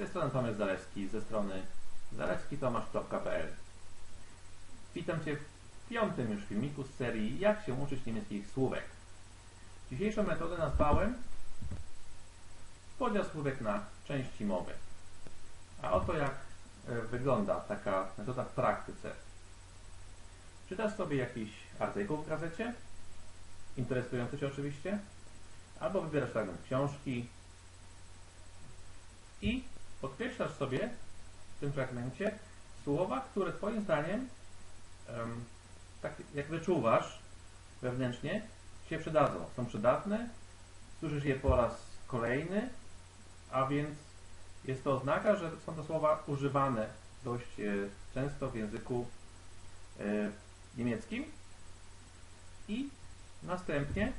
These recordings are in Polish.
Tej strony Tomasz Zalewski, ze strony zalewskitomasz.pl Witam Cię w piątym już filmiku z serii Jak się uczyć niemieckich słówek. Dzisiejszą metodę nazwałem podział słówek na części mowy. A oto jak e, wygląda taka metoda w praktyce. Czytasz sobie jakiś artykuł w gazecie, interesujący Cię oczywiście, albo wybierasz fragment książki, i podkreślasz sobie w tym fragmencie słowa, które Twoim zdaniem, um, tak jak wyczuwasz wewnętrznie, się przydadzą. Są przydatne, słyszysz je po raz kolejny, a więc jest to oznaka, że są to słowa używane dość e, często w języku e, niemieckim i następnie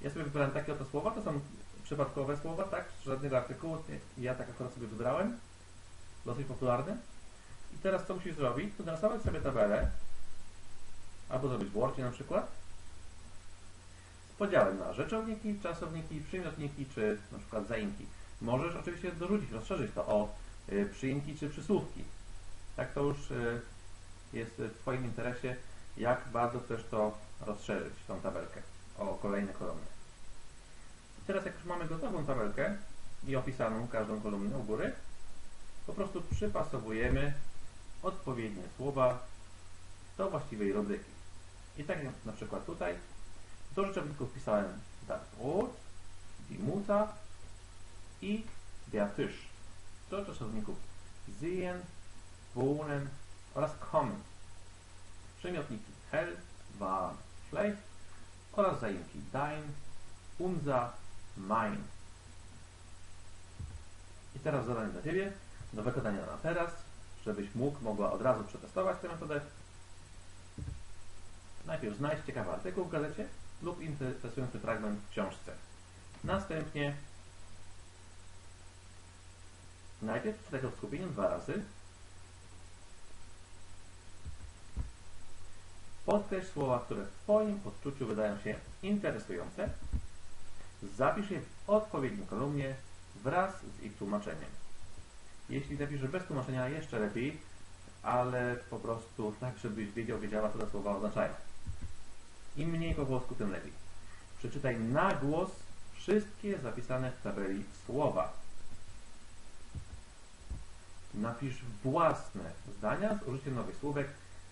ja sobie wybrałem takie oto słowa, to są przypadkowe słowa, tak? Żadnego artykułu. Ja tak akurat sobie wybrałem. Dosyć popularny. I teraz co musisz zrobić? To narysować sobie tabelę, albo zrobić w Wordzie na przykład, z podziałem na rzeczowniki, czasowniki, przymiotniki, czy na przykład zaimki. Możesz oczywiście dorzucić, rozszerzyć to o y, przyimki czy przysłówki. Tak to już y, jest w Twoim interesie, jak bardzo chcesz to rozszerzyć, tą tabelkę, o kolejne kolumny. Mamy gotową tabelkę i opisaną każdą kolumnę u góry, po prostu przypasowujemy odpowiednie słowa do właściwej rubryki. I tak jak na przykład tutaj, do rzeczowników wpisałem das Brot, die Mutter i der Tisch. Do czasowników sehen, wohnen oraz kommen. Przymiotniki hell, warm, schlecht oraz zaimki dein, unser, mine. I teraz zadanie dla Ciebie do wykonania na teraz, żebyś mógł, mogła od razu przetestować tę metodę. Najpierw znajdź ciekawy artykuł w gazecie lub interesujący fragment w książce. Następnie najpierw czytaj to w skupieniu dwa razy. Podkreśl słowa, które w Twoim odczuciu wydają się interesujące Zapisz je w odpowiedniej kolumnie wraz z ich tłumaczeniem. Jeśli zapiszesz bez tłumaczenia, jeszcze lepiej, ale po prostu tak, żebyś wiedział, wiedziała, co te słowa oznaczają. Im mniej po włosku, tym lepiej. Przeczytaj na głos wszystkie zapisane w tabeli słowa. Napisz własne zdania z użyciem nowych słówek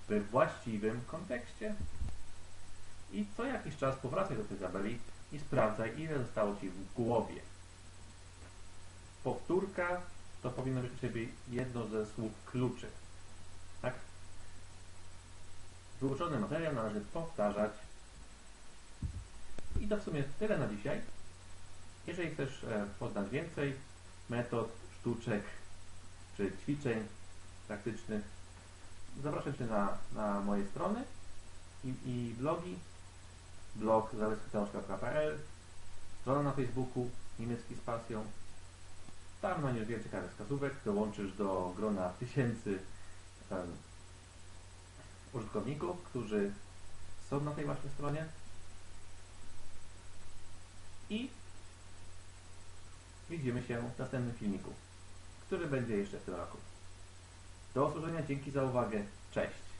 we właściwym kontekście. I co jakiś czas powracaj do tej tabeli i sprawdzaj, ile zostało Ci w głowie. Powtórka to powinno być u Ciebie jedno ze słów kluczy. Tak? Wyuczony materiał należy powtarzać. I to w sumie tyle na dzisiaj. Jeżeli chcesz e, poznać więcej metod, sztuczek czy ćwiczeń praktycznych, zapraszam Cię na, na moje strony i, i blogi blog zalewskiteusz.pl, strona na Facebooku niemiecki z pasją. Tam znajdziesz wiele ciekawych wskazówek, dołączysz do grona tysięcy um, użytkowników, którzy są na tej właśnie stronie. I widzimy się w następnym filmiku, który będzie jeszcze w tym roku. Do usłyszenia, dzięki za uwagę, cześć!